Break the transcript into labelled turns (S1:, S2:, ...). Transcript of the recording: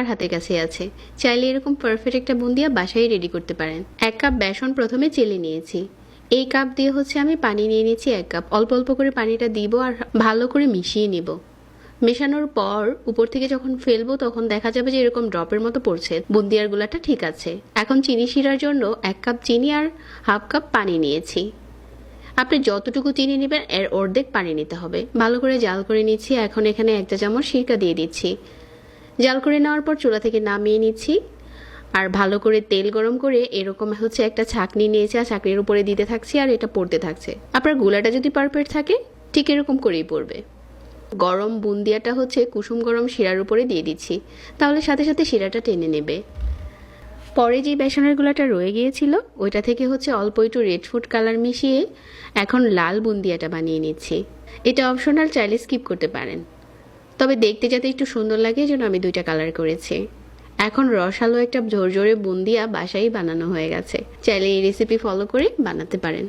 S1: সবার হাতের কাছে আছে। চাইলে এরকম পারফেক্ট একটা বুন্দিয়া বাসায় রেডি করতে পারেন। এক কাপ বেসন প্রথমে চেলে নিয়েছি। এই কাপ দিয়ে হচ্ছে আমি পানি নিয়ে নিয়েছি এক কাপ। অল্প অল্প করে পানিটা দিব আর ভালো করে মিশিয়ে নিব। মেশানোর পর উপর থেকে যখন ফেলব তখন দেখা যাবে যে এরকম ড্রপের মতো পড়ছে। বুন্দিয়ার গুলাটা ঠিক আছে। এখন চিনি শিরার জন্য এক কাপ চিনি আর হাফ কাপ পানি নিয়েছি। আপনি যতটুকু চিনি নেবেন এর অর্ধেক পানি নিতে হবে। ভালো করে জাল করে নিচ্ছি। এখন এখানে একটা চামচ সিরকা দিয়ে দিচ্ছি। জাল করে নেওয়ার পর চুলা থেকে নামিয়ে নিচ্ছি। আর ভালো করে তেল গরম করে এরকম হচ্ছে একটা ছাকনি নিয়েছে, আর ছাকনির উপরে দিতে থাকছি, আর এটা পড়তে থাকছে। আপনার গুলাটা যদি পারফেক্ট থাকে, ঠিক এরকম করেই পড়বে। গরম বুন্দিয়াটা হচ্ছে কুসুম গরম শিরার উপরে দিয়ে দিচ্ছি। তাহলে সাথে সাথে শিরাটা টেনে নেবে। পরে যে বেসনের গুলাটা রয়ে গিয়েছিল, ওইটা থেকে হচ্ছে অল্প একটু রেড ফুড কালার মিশিয়ে এখন লাল বুন্দিয়াটা বানিয়ে নিচ্ছি। এটা অপশনাল চাইলে স্কিপ করতে পারেন। তবে দেখতে যাতে একটু সুন্দর লাগে জন্য আমি দুইটা কালার করেছি। এখন রসালো একটা ঝরঝরে বুন্দিয়া বাসায় বানানো হয়ে গেছে। চাইলে এই রেসিপি ফলো করে বানাতে পারেন।